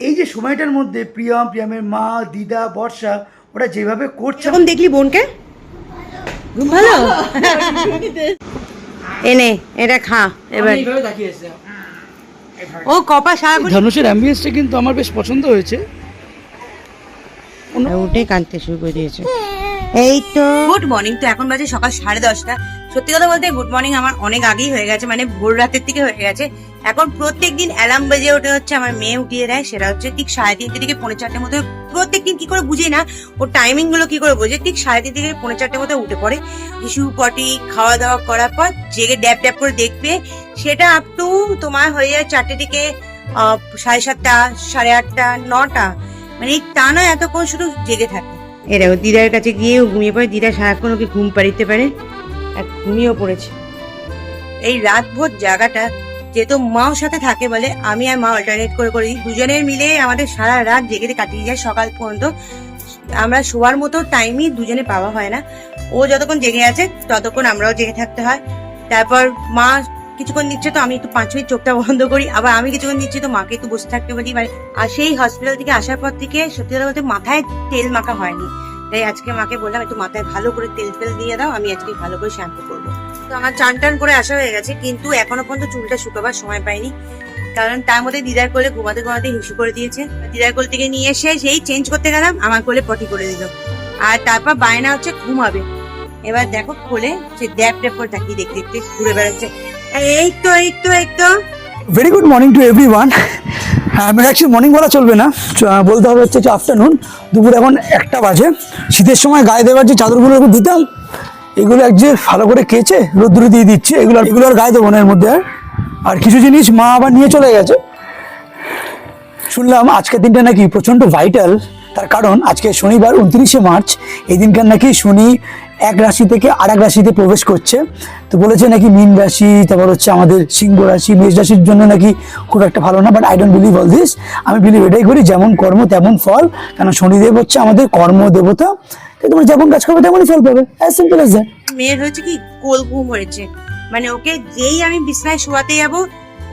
এই যে সময়টার মধ্যে প্রিয়ম প্রিয়মের মা দিদা বর্ষা ওরা যেভাবে করছে যখন দেখলি বোনকে? ভালো? এনে এটা খা এবার। ও কপা সারাক্ষণ ধনুষের অ্যাম্বিয়েন্সটা কিন্তু আমার বেশ পছন্দ হয়েছে। উঠে কাঁদতে শুরু করে দিয়েছে। এই তো গুড মর্নিং তো এখন বাজে সকাল সাড়ে দশটা। সত্যি কথা বলতে গুড মর্নিং আমার অনেক আগেই হয়ে গেছে মানে ভোর রাতের থেকে হয়ে গেছে। এখন প্রত্যেক দিন অ্যালার্ম বেজে ওঠে হচ্ছে আমার মেয়ে উঠিয়ে দেয়, সেটা হচ্ছে ঠিক সাড়ে তিনটে থেকে পৌনে চারটের মধ্যে প্রত্যেক দিন কি করে বুঝি না, ওর টাইমিংগুলো কি করে বোঝে, ঠিক সাড়ে তিন থেকে পৌনে চারটের মধ্যে উঠে পড়ে। ইস্যু পটি খাওয়া দাওয়া করার পর জেগে ড্যাপ ড্যাপ করে দেখবে, সেটা আপ টু তোমার হয়ে যায় চারটে থেকে সাড়ে সাতটা, সাড়ে আটটা, নটা। মানে টানা এতক্ষণ শুধু জেগে থাকে। এ দিদার কাছে গিয়ে ঘুমিয়ে পড়ে, দিদা সারাক্ষণ ওকে ঘুম পাড়িতে পারে। আর ঘুমিয়েও পড়েছে। এই রাত ভোর জায়গাটা যেহেতু মাও সাথে থাকে বলে আমি আর মা অল্টারনেট করে করি, দুজনের মিলে আমাদের সারা রাত জেগে কাটিয়ে যায় সকাল পর্যন্ত। আমরা শোয়ার মতো টাইমই দুজনে পাওয়া হয় না। ও যতক্ষণ জেগে আছে, ততক্ষণ আমরাও জেগে থাকতে হয়। তারপর মা কিছুক্ষণ দিচ্ছে তো আমি একটু পাঁচ মিনিট চোখটা বন্ধ করি, আবার আমি কিছুক্ষণ দিচ্ছি তো মাকে একটু বসে থাকতে বলি। মানে আর সেই হসপিটাল থেকে আসার পর থেকে সত্যি কথা বলতে মাথায় তেল মাখা হয়নি। তাই আজকে মাকে বললাম, একটু মাথায় ভালো করে তেল ফেল দিয়ে দাও, আমি আজকে ভালো করে শ্যাম্পু করব। তো আমার চান টান করে আসা হয়ে গেছে, কিন্তু এখনও পর্যন্ত চুলটা শুকাবার সময় পাইনি। কারণ তার মধ্যে দিদার কোলে ঘুমাতে ঘুমাতে হিসু করে দিয়েছে। দিদার কোল থেকে নিয়ে এসে সেই চেঞ্জ করতে গেলাম, আমার কোলে পটি করে দিল। আর তারপর বায়না হচ্ছে ঘুমাবে। এবার দেখো কোলে সে ড্যাপ ড্যাপ করে দেখতে দেখতে ঘুরে বেড়াচ্ছে। এই তো এই তো এই তো। Very good morning to everyone আমি অ্যাকচুয়ালি মর্নিং বলা চলবে না। বলতে হবে হচ্ছে যে আফটারনুন দুপুর এখন একটা বাজে। শীতের সময় গায়ে দেওয়ার যে চাদরগুলো দিতাম এগুলো এক যে ভালো করে কেচে রোদ্দুরে দিয়ে দিচ্ছে, এগুলো এগুলো আর গায়ে দেবো না এর মধ্যে আর। আর কিছু জিনিস মা আবার নিয়ে চলে গেছে। শুনলাম আজকের দিনটা নাকি প্রচণ্ড ভাইটাল তার কারণ আজকে শনিবার উনত্রিশে মার্চ, এই দিনকার নাকি শনি এক রাশি থেকে আর এক রাশিতে প্রবেশ করছে। তো বলেছে নাকি মীন রাশি, তারপর হচ্ছে আমাদের সিংহ রাশি, মেষ রাশির জন্য নাকি খুব একটা ভালো না but I don't believe all this আমি বিলিভ এটাই করি, যেমন কর্ম তেমন ফল কারণ শনিদেব হচ্ছে আমাদের কর্ম দেবতা। তো তোমরা যেমন কাজ করবে, তেমনই ফল পাবে অ্যাজ সিম্পল অ্যাজ দ্যাট মেয়ের হয়েছে কি গোল ঘুম হয়েছে। মানে ওকে যেই আমি বিছনায় শোয়াতে যাব,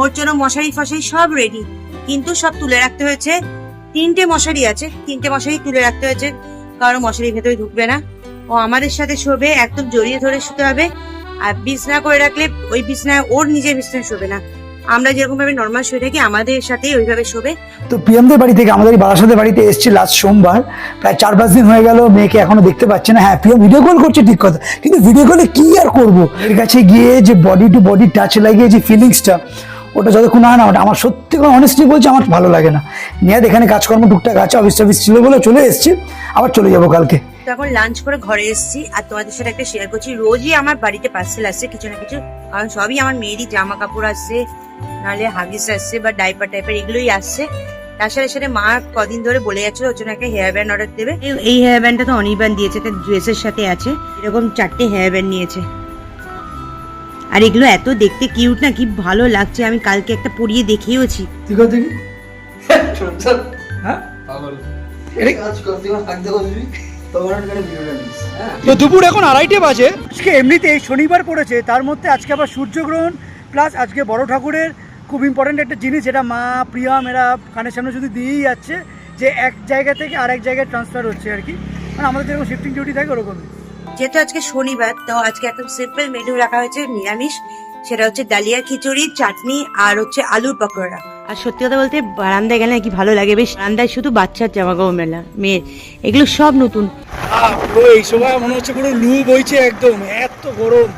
ওর জন্য মশারি ফশারি সব রেডি কিন্তু সব তুলে রাখতে হয়েছে তিনটে মশারি আছে, তিনটে মশারি তুলে রাখতে হয়েছে। কারও মশারির ভেতরে ঢুকবে না। ও আমাদের সাথে শোবে, একদম জড়িয়ে ধরে শুতে হবে। আর বিছনা করে রাখলে ওই বিছনায়, ওর নিজের বিছনায় শোবে না। আমরা যেরকম ভাবে নর্মাল শুয়ে থাকি, আমাদের সাথে ওইভাবে শোবে। তো পিএমদের বাড়ি থেকে আমাদের এই বারাসাতের বাড়িতে এসেছি লাস্ট সোমবার। প্রায় চার পাঁচ দিন হয়ে গেল, মেয়েকে এখনও দেখতে পাচ্ছে না। হ্যাঁ পিএম ভিডিও কল করছে ঠিক কথা। কিন্তু ভিডিও কলে কি আর করব? এর কাছে গিয়ে যে বডি টু বডি টাচ লাগিয়ে যে ফিলিংসটা ওটা যতক্ষণ হয় না, ওটা আমার সত্যি করে অনেস্টলি বলছি, আমার ভালো লাগে না। নিয়ে এখানে কাজকর্ম টুকটাক আছে অফিস টফিস ছিল বলে চলে এসেছি, আবার চলে যাব কালকে। তখন লাঞ্চ করে ঘরে এসেছি, আর তোমাদের সাথে একটা শেয়ার করছি। রোজই আমার বাড়িতে পার্সেল আসছে কিছু না কিছু, কারণ সবই আমার মেয়েরই জামা কাপড় আসছে নাহলে হাগিস আসছে বা ডাইপার টাইপার এগুলোই আসছে তার সাথে সাথে মা কদিন ধরে বলে যাচ্ছিল ওর জন্য একটা হেয়ার ব্যান্ড অর্ডার দেবে। এই হেয়ার ব্যান্ডটা তো অনির্বাণ দিয়েছে তার ড্রেসের সাথে আছে। এরকম চারটে হেয়ার ব্যান্ড নিয়েছে। আর এগুলো এত দেখতে কিউট না কি ভালো লাগছে আমি কালকে একটা পরিয়ে দেখিয়েওছি। ঠিক আছে দেখি। হ্যাঁ? কাজ করতে থাকতে বসবি হ্যাঁ তো দুপুর এখন আড়াইটে বাজে। আজকে এমনিতেই শনিবার পড়েছে তার মধ্যে আজকে আবার সূর্যগ্রহণ প্লাস আজকে বড় ঠাকুরের খুব ইম্পর্টেন্ট একটা জিনিস যেটা মা প্রিয়াম এরা কানের সামনে শুধু দিয়েই যাচ্ছে যে এক জায়গা থেকে আরেক জায়গায় ট্রান্সফার হচ্ছে আর কি। মানে আমাদের যেরকম শিফটিং ডিউটি থাকে ওরকমই। যেহেতু আজকে শনিবার তো আজকে একদম সিম্পল মেনু রাখা হয়েছে নিরামিষ। সেটা হচ্ছে ডালিয়া খিচুড়ি চাটনি আর হচ্ছে আলুর পকোড়া। আর সত্যি কথা বলতে বারান্দায় গেলে কি ভালো লাগে। বেশ বারান্দায় শুধু বাচ্চার জামা কাপড় মেলা মেয়ের। এগুলো সব নতুন। পুরো এই সময় মনে হচ্ছে পুরো লু বইছে একদম এত গরম।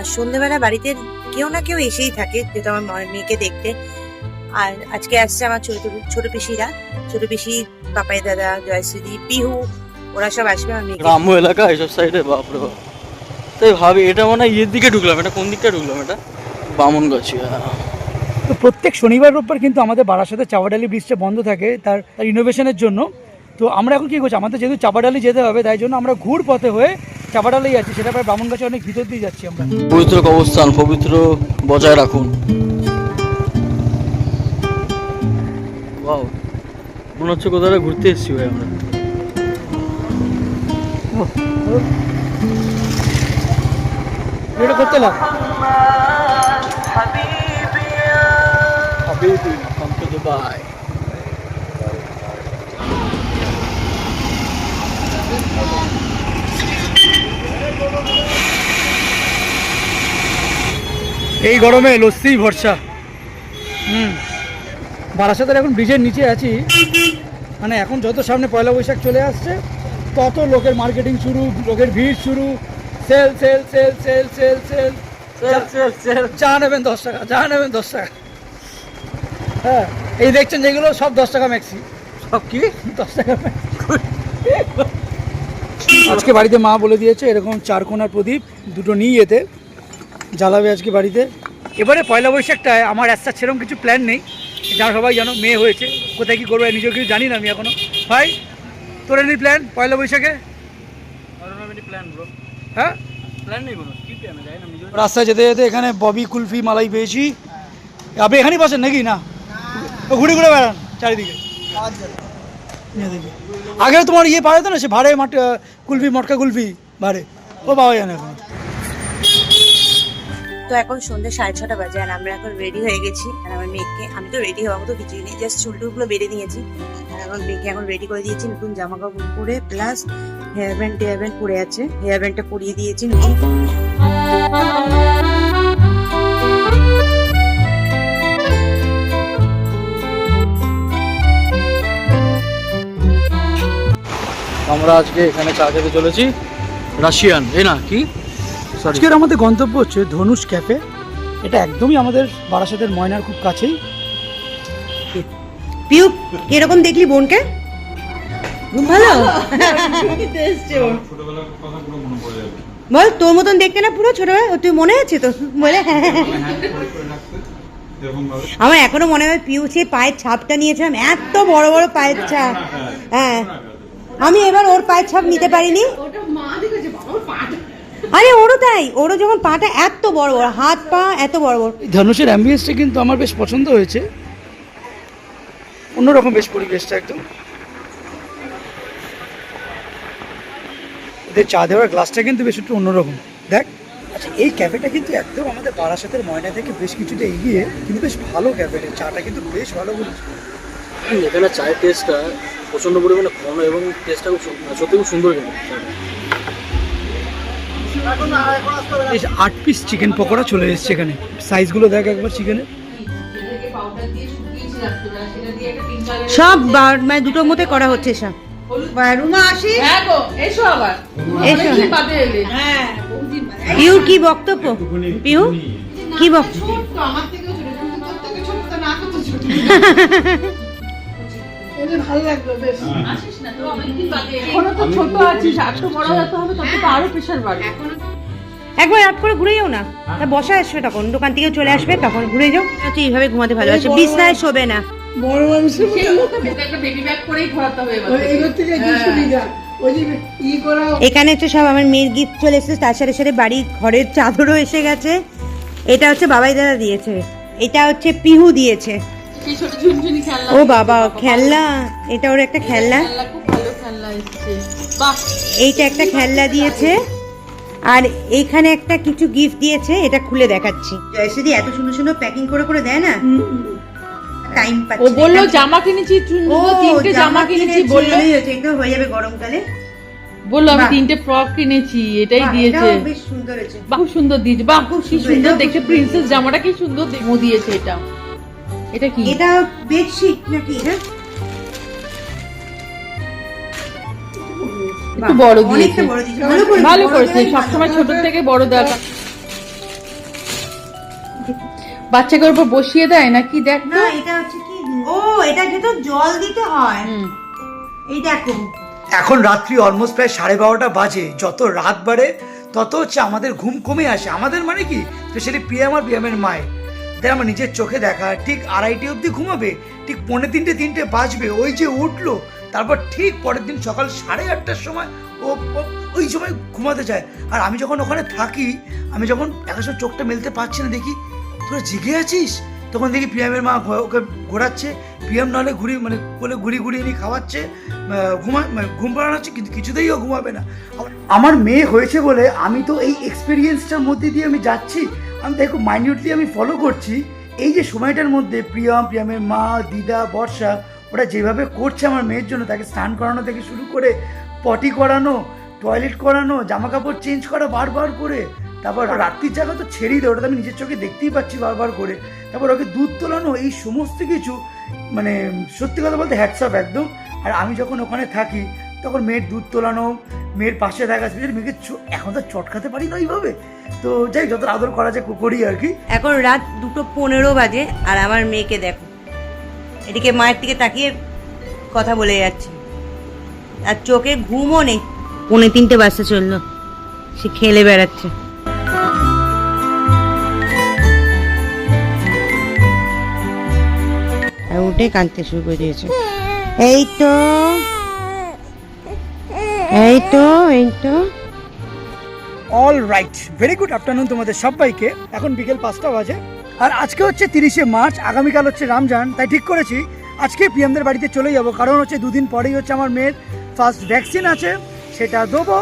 আর সন্ধ্যেবেলা বাড়িতে কেউ না কেউ এসেই থাকে যেহেতু আমার মেয়েকে দেখতে। আর আজকে আসছে আমার ছোট ছোট পিসিরা। ছোট পিসি পাপাই দাদা জয়শ্রী পিহু ওরা সব আসবে আমার মেয়েকে গ্রাম্য এলাকা এসব সাইডে বাপরে বাপ। তাই ভাবি এটা মনে হয় ইয়ের দিকে ঢুকলাম এটা কোন দিকটা ঢুকলাম এটা? বামনগাছি হ্যাঁ। তো প্রত্যেক শনিবার রোববার কিন্তু আমাদের বারাসাতে চাপাডালি ব্রিজটা বন্ধ থাকে তার তার ইনোভেশনের জন্য। তো আমরা এখন কী করছি? আমাদের যেহেতু চাপাডালি যেতে হবে তাই জন্য আমরা ঘুর পথে হয়ে চাপাডালি যাচ্ছি সেটা প্রায় বামনগাছে অনেক ভিতর দিয়ে যাচ্ছি আমরা পবিত্র অবস্থান পবিত্র বজায় রাখুন বাও মনে হচ্ছে কোথাও একটা ঘুরতে এসেছি ভাই আমরা এটা করতে লাগ হাবিবি এই গরমে লস্যি ভরসা। হুম। বারাসাতের এখন ব্রিজের নিচে আছি। মানে এখন যত সামনে পয়লা বৈশাখ চলে আসছে তত লোকের মার্কেটিং শুরু লোকের ভিড় শুরু। Sale sale sale sale sale sale. চা নেবেন দশ টাকা চা নেবেন দশ টাকা। হ্যাঁ এই দেখছেন যেগুলো সব দশ টাকা ম্যাক্সি। সব কি? দশ টাকা আজকে বাড়িতে মা বলে দিয়েছে এরকম চার কোনার প্রদীপ দুটো নিয়ে যেতে জ্বালাবে আজকে বাড়িতে। এবারে পয়লা বৈশাখটায় আমার একটা সেরকম কিছু প্ল্যান নেই। যা সবাই জানো মেয়ে হয়েছে। কোথায় কি করব নিজেও কিছু জানি না আমি এখনও। ভাই তোর এমনি প্ল্যান পয়লা বৈশাখে? প্ল্যান হ্যাঁ? প্ল্যান নেই কোনো। কি প্ল্যান যায় না নিজে রাস্তায় যেতে যেতে এখানে ববি কুলফি মালাই পেয়েছি। আপনি এখানেই বসেন নাকি? না। ও ঘুরে ঘুরে বেড়ান চারিদিকে। নিয়ে। আগে তোমার ইয়ে পাওয়া যেত না, সে ভাড়ে মাট কুলফি, মটকা কুলফি ভাড়ে ও পাওয়া যায় না এখন। তো এখন সন্ধ্যে সাড়ে ছটা বাজে আর আমরা এখন রেডি হয়ে গেছি। আর আমার মেয়েকে আমি তো রেডি হওয়ার মতো কিছুই নেই জাস্ট চুলটুলগুলো বেঁধে নিয়েছি। আর আমার মেয়েকে এখন রেডি করে দিয়েছি নতুন জামা কাপড় পরে প্লাস হেয়ার ব্যান্ড টেয়ার ব্যান্ড পরে আছে। হেয়ার ব্যান্ডটা পরিয়ে দিয়েছি নতুন। আমরা আজকে এখানে চা খেতে চলেছি। রাশিয়ান এই না কি? সরি আজকের আমাদের গন্তব্য হচ্ছে ধনুষ ক্যাফে। এটা একদমই আমাদের বারাসাতের ময়নার খুব কাছেই। পিউ এরকম দেখলি বোনকে? ভালো? বল তোর মতন দেখতে না পুরো ছোটবেলা তুই মনে আছে তো? বলে হ্যাঁ, হ্যাঁ, হ্যাঁ। আমার এখনও মনে হয় পিউ সে পায়ের ছাপটা নিয়েছিলাম এত বড় বড় পায়ের ছাপ। হ্যাঁ। আমি এবার ওর পায়ের ছাপ নিতে পারিনি। আরে ওরও তাই। ওরও যখন পাটা এত বড় বড় হাত পা এত বড় বড়। ধনুষের অ্যাম্বিয়েন্সটা কিন্তু আমার বেশ পছন্দ হয়েছে। অন্যরকম বেশ পরিবেশটা একদম। এদের চা দেওয়ার গ্লাসটা কিন্তু বেশ একটু অন্যরকম। দেখ আচ্ছা এই ক্যাফেটা কিন্তু একদম আমাদের বারাসাতের ময়না থেকে বেশ কিছুটা এগিয়ে কিন্তু বেশ ভালো ক্যাফেটা চাটা কিন্তু বেশ ভালো বলেছে। এখানে চায়ের টেস্টটা প্রচণ্ড পরিমাণে ঘন এবং টেস্টটা খুব সত্যি খুব সুন্দর কিন্তু। বেশ আট পিস চিকেন পকোড়া চলে এসছে এখানে। সাইজগুলো দেখ একবার চিকেনের সব বার- মানে দুটোর মধ্যে করা হচ্ছে সব। রুমা আসি হ্যাঁ এসো আবার। এসো, হ্যাঁ। বাদে কি বক্তব্য? পিউ কি বক্তব্য? আমার থেকে ছোট না কত ছোট ভালো লাগল বেশ। আসিস না তো অনেকদিন বাদে এখনও তো ছোট আছিস আর তো বড় হতে হবে তত তো আরও প্রেশার বাড়বে। একবার রাত করে ঘুরে যাও না। তা বসা আসবে তখন দোকান থেকে চলে আসবে তখন ঘুরে যাও। তুই এইভাবে ঘুমাতে ভালোবাসে বিছনায় শোবে না। বড় মানুষের একটা বেবি ব্যাগ করেই ঘোরাতে হবে এবার। থেকে কি সুবিধা। ওই যে ই করা এখানে হচ্ছে সব আমার মেয়ের গিফট চলে এসেছে তার সাথে সাথে বাড়ির ঘরের চাদরও এসে গেছে। এটা হচ্ছে বাবাই দাদা দিয়েছে। এটা হচ্ছে পিহু দিয়েছে। সেই ছোট ঝুনঝুনি খেলনা ও বাবা খেলনা? এটা ওর একটা খেলনা? খেলনা খুব ভালো খেলনা এসেছে। বাহ! এইটা একটা খেলনা দিয়েছে। আর এইখানে একটা কিছু গিফট দিয়েছে এটা খুলে দেখাচ্ছি। জয়শ্রী এত সুন্দর সুন্দর প্যাকিং করে করে দেয় না? টাইম ও পাচ্ছে। বলল জামা কিনেছি তিনটে জামা কিনেছি বলল। একদম হয়ে যাবে গরমকালে। বলল আমি তিনটে ফ্রক কিনেছি এটাই দিয়েছে। সুন্দর খুব সুন্দর দিয়েছে বাহ খুব সুন্দর, সুন্দর এটাও খুব দেখে প্রিন্সেস জামাটা কি সুন্দর দেখে দিয়েছে এটা। এটা কি? এটা বেডশিট নাকি হ্যাঁ? একটু বড় দিয়েছে। ভালো করেছে সবসময় ছোট থেকে বড় দেখা বাচ্চাকে ওর উপর বসিয়ে দেয় নাকি? দেখ না এটা হচ্ছে কি? ও এটা ভেতর জল দিতে হয়। এই দেখো। এখন রাত্রি অলমোস্ট প্রায় সাড়ে বারোটা বাজে। যত রাত বাড়ে তত হচ্ছে আমাদের ঘুম কমে আসে। আমাদের মানে কি? স্পেশালি পিএম আর পিএমের মায়ের। তাই আমার নিজের চোখে দেখা, ঠিক আড়াইটে অবধি ঘুমাবে, ঠিক পৌনে তিনটে তিনটে বাজবে, ওই যে উঠল, তারপর ঠিক পরের দিন সকাল সাড়ে আটটার সময় ও ওই সময় ঘুমাতে যায়। আর আমি যখন ওখানে থাকি, আমি যখন একের সময় চোখটা মেলতে পারছি না, দেখি, তোরা জেগে আছিস? তখন দেখি প্রিয়ামের মা ওকে ঘোরাচ্ছে প্রিয়াম নাহলে ঘুরি মানে বলে ঘুরি ঘুরিয়ে নিয়ে খাওয়াচ্ছে ঘুমা মানে ঘুম পাড়াচ্ছে কিন্তু কিছুতেই ও ঘুমাবে না। আমার মেয়ে হয়েছে বলে আমি তো এই এক্সপিরিয়েন্সটার মধ্যে দিয়ে আমি যাচ্ছি আমি দেখো মাইনিউটলি আমি ফলো করছি। এই যে সময়টার মধ্যে প্রিয়াম প্রিয়ামের মা, দিদা, বর্ষা, ওরা যেভাবে করছে আমার মেয়ের জন্য, তাকে স্নান করানো থেকে শুরু করে পটি করানো টয়লেট করানো জামা কাপড় চেঞ্জ করা বারবার করে, তারপর রাত্রির জায়গা তো ছেড়েই দেয়, ওটা আমি নিজের চোখে দেখতেই পাচ্ছি বারবার করে। তারপর ওকে দুধ তোলানো, এই সমস্ত কিছু মানে সত্যি কথা বলতে হ্যাটসঅপ একদম। আর আমি যখন ওখানে থাকি, তখন মেয়ের দুধ তোলানো মেয়ের পাশে থাকা স্পেশালি মেয়েকে এখন তো চটকাতে পারি না ওইভাবে। তো যাই যত আদর করা যায় করি আর কি। এখন রাত দুটো পনেরো বাজে আর আমার মেয়েকে দেখো। এদিকে মায়ের দিকে তাকিয়ে কথা বলে যাচ্ছে। আর চোখে ঘুমও নেই। পৌনে তিনটে বাজতে চলল। সে খেলে বেড়াচ্ছে। উঠে কাঁদতে শুরু করে দিয়েছে। এই তো। এই তো all right very good afternoon তোমাদের সবাইকে। এখন বিকেল পাঁচটা বাজে। আর আজকে হচ্ছে তিরিশে মার্চ, আগামীকাল হচ্ছে রমজান। তাই ঠিক করেছি, আজকে পিএমদের বাড়িতে চলে যাব। কারণ হচ্ছে দুদিন পরেই হচ্ছে আমার মেয়ের ফার্স্ট ভ্যাকসিন আছে, সেটা দেবো।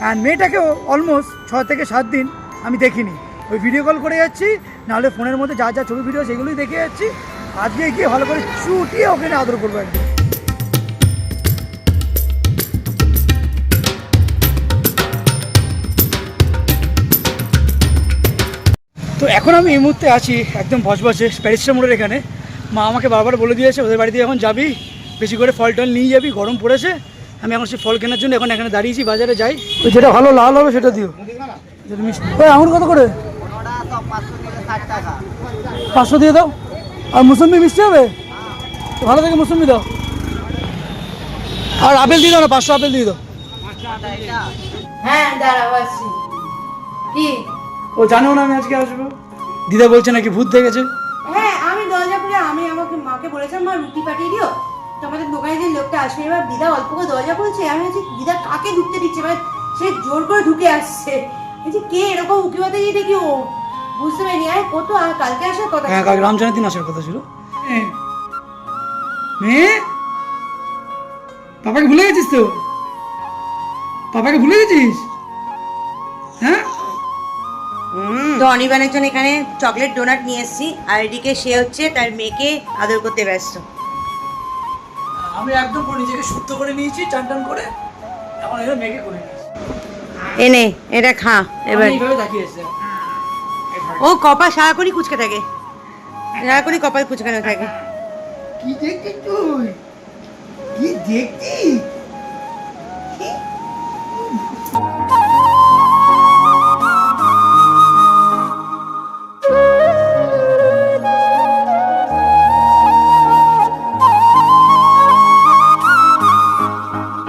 অ্যান্ড মেয়েটাকেও অলমোস্ট ছ থেকে সাত দিন আমি দেখিনি। ওই ভিডিও কল করে যাচ্ছি, নাহলে ফোনের মধ্যে যা যা ছবি ভিডিও সেগুলোই দেখে যাচ্ছি। আজকে গিয়ে ভালো করে চুটিয়ে ওখানে আদর করব একদম তো এখন আমি এই মুহূর্তে আছি একদম ভসভসে প্যারিসটা মোড়ের এখানে। মা আমাকে বারবার বলে দিয়েছে ওদের বাড়িতে এখন যাবি বেশি করে ফল টল নিয়ে যাবি গরম পড়েছে। আমি এখন সেই ফল কেনার জন্য এখন এখানে দাঁড়িয়েছি বাজারে যাই। ওই যেটা ভালো লাল হবে সেটা দিও। যেটা মিষ্টি। ওই আঙুর কত করে? পাঁচশো দিয়ে দাও। আর মুসম্বি মিষ্টি হবে? তো ভালো থেকে মুসম্বি দাও। আর আপেল দিয়ে দাও না পাঁচশো আপেল দিয়ে দাও। হ্যাঁ দাঁড়াও আসছি। কি? ও জানেও না আমি আজকে আসব। দিদা বলছে নাকি ভূত দেখেছে? হ্যাঁ আমি দরজা খুলে আমি আমাকে মাকে বলেছিলাম মা রুটি পাঠিয়ে দিও। তো আমাদের দোকানে যে লোকটা আসবে এবার দিদা অল্প করে দরজা খুলছে। আমি বলছি দিদা কাকে ঢুকতে দিচ্ছে? এবার সে জোর করে ঢুকে আসছে। বলছি কে এরকম উকি বাতে গিয়ে দেখি ও? বুঝতে পারিনি। আর কত আর কালকে আসার কথা হ্যাঁ কাল রামজানের দিন আসার কথা ছিল। মেয়ে পাপাকে ভুলে গেছিস তো? পাপাকে ভুলে গেছিস? তো অনির্বাণের জন্য এখানে চকলেট ডোনাট নিয়ে এসেছি। আর এদিকে সে হচ্ছে তার মেয়েকে আদর করতে ব্যস্ত। আমি একদম পুরো নিজেকে শুদ্ধ করে নিয়েছি টান টান করে। এখন এবার মেয়েকে করে এনে এটা খা এবার। ও কপাল সারাক্ষণই কুচকে থাকে। সারাক্ষণই কপাল কুচকানো থাকে। কি দেখছিস তুই? কি দেখছিস?